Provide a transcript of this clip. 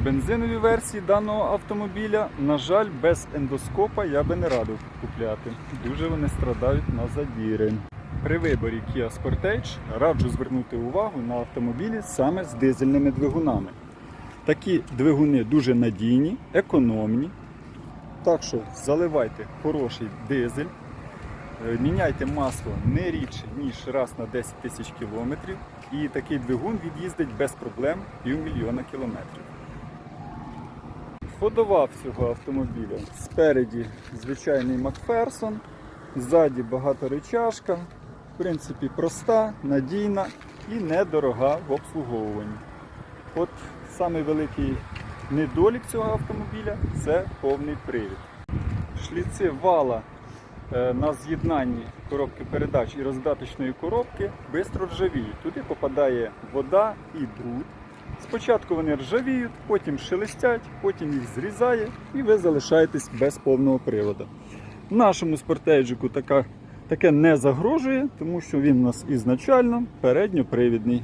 Бензинові версії даного автомобіля, на жаль, без ендоскопа я би не радив купляти. Дуже вони страдають на задіри. При виборі Kia Sportage раджу звернути увагу на автомобілі саме з дизельними двигунами. Такі двигуни дуже надійні, економні. Так що заливайте хороший дизель, е, міняйте масло не рідше, ніж раз на 10 тисяч кілометрів. І такий двигун від'їздить без проблем півмільйона кілометрів. Ходова в цього автомобіля. Спереді звичайний Макферсон, ззаді багаторичашка. В принципі, проста, надійна і недорога в обслуговуванні. От самий великий недолік цього автомобіля це повний привід. Шліци вала е, на з'єднанні коробки передач і роздаточної коробки швидко ржавіють. Туди попадає вода і бруд. Спочатку вони ржавіють, потім шелестять, потім їх зрізає і ви залишаєтесь без повного приводу. Нашому спортейджику така, таке не загрожує, тому що він у нас ізначально передньопривідний.